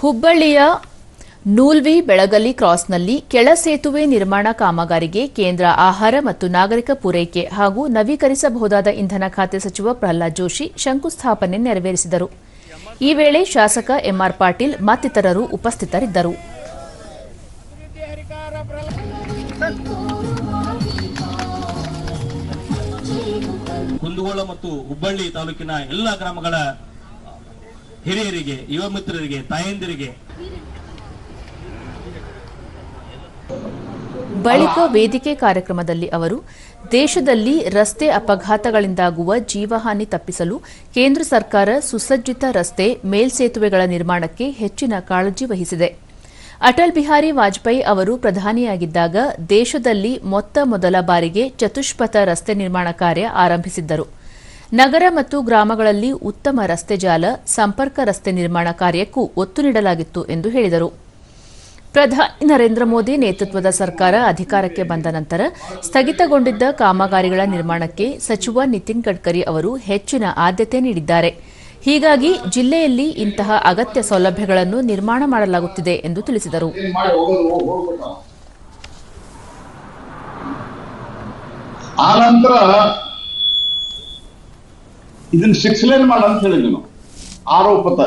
ಹುಬ್ಬಳ್ಳಿಯ ನೂಲ್ವಿ ಬೆಳಗಲಿ ಕ್ರಾಸ್ನಲ್ಲಿ ಕೆಳ ಸೇತುವೆ ನಿರ್ಮಾಣ ಕಾಮಗಾರಿಗೆ ಕೇಂದ್ರ ಆಹಾರ ಮತ್ತು ನಾಗರಿಕ ಪೂರೈಕೆ ಹಾಗೂ ನವೀಕರಿಸಬಹುದಾದ ಇಂಧನ ಖಾತೆ ಸಚಿವ ಪ್ರಹ್ಲಾದ್ ಜೋಶಿ ಶಂಕುಸ್ಥಾಪನೆ ನೆರವೇರಿಸಿದರು. ಈ ವೇಳೆ ಶಾಸಕ ಎಂಆರ್ ಪಾಟೀಲ್ ಮತ್ತಿತರರು ಉಪಸ್ಥಿತರಿದ್ದರು. ಮತ್ತು ಹುಬ್ಬಳ್ಳಿ ತಾಲೂಕಿನ ಎಲ್ಲ ಗ್ರಾಮಗಳ ಹಿರಿಯರಿಗೆ, ಯುವ ಮಿತ್ರರಿಗೆ, ತಾಯಂದಿರಿಗೆ. ಬಳಿಕ ವೇದಿಕೆ ಕಾರ್ಯಕ್ರಮದಲ್ಲಿ ಅವರು, ದೇಶದಲ್ಲಿ ರಸ್ತೆ ಅಪಘಾತಗಳಿಂದಾಗುವ ಜೀವಹಾನಿ ತಪ್ಪಿಸಲು ಕೇಂದ್ರ ಸರ್ಕಾರ ಸುಸಜ್ಜಿತ ರಸ್ತೆ ಮೇಲ್ಸೇತುವೆಗಳ ನಿರ್ಮಾಣಕ್ಕೆ ಹೆಚ್ಚಿನ ಕಾಳಜಿ ವಹಿಸಿದೆ. ಅಟಲ್ ಬಿಹಾರಿ ವಾಜಪೇಯಿ ಅವರು ಪ್ರಧಾನಿಯಾಗಿದ್ದಾಗ ದೇಶದಲ್ಲಿ ಮೊತ್ತ ಮೊದಲ ಬಾರಿಗೆ ಚತುಷ್ಪಥ ರಸ್ತೆ ನಿರ್ಮಾಣ ಕಾರ್ಯ ಆರಂಭಿಸಿದ್ದರು. ನಗರ ಮತ್ತು ಗ್ರಾಮಗಳಲ್ಲಿ ಉತ್ತಮ ರಸ್ತೆ ಜಾಲ, ಸಂಪರ್ಕ ರಸ್ತೆ ನಿರ್ಮಾಣ ಕಾರ್ಯಕ್ಕೂ ಒತ್ತು ನೀಡಲಾಗಿತ್ತು ಎಂದು ಹೇಳಿದರು. ಪ್ರಧಾನಿ ನರೇಂದ್ರ ಮೋದಿ ನೇತೃತ್ವದ ಸರ್ಕಾರ ಅಧಿಕಾರಕ್ಕೆ ಬಂದ ನಂತರ ಸ್ಥಗಿತಗೊಂಡಿದ್ದ ಕಾಮಗಾರಿಗಳ ನಿರ್ಮಾಣಕ್ಕೆ ಸಚಿವ ನಿತಿನ್ ಗಡ್ಕರಿ ಅವರು ಹೆಚ್ಚಿನ ಆದ್ಯತೆ ನೀಡಿದ್ದಾರೆ. ಹೀಗಾಗಿ ಜಿಲ್ಲೆಯಲ್ಲಿ ಇಂತಹ ಅಗತ್ಯ ಸೌಲಭ್ಯಗಳನ್ನು ನಿರ್ಮಾಣ ಮಾಡಲಾಗುತ್ತಿದೆ ಎಂದು ತಿಳಿಸಿದರು. ಆ ನಂತರ ಇದನ್ನ ಸಿಕ್ಸ್ ಲೈನ್ ಮಾಡ ಅಂತ ಹೇಳಿದ್ವಿ ನಾವು ಆರೋಪತ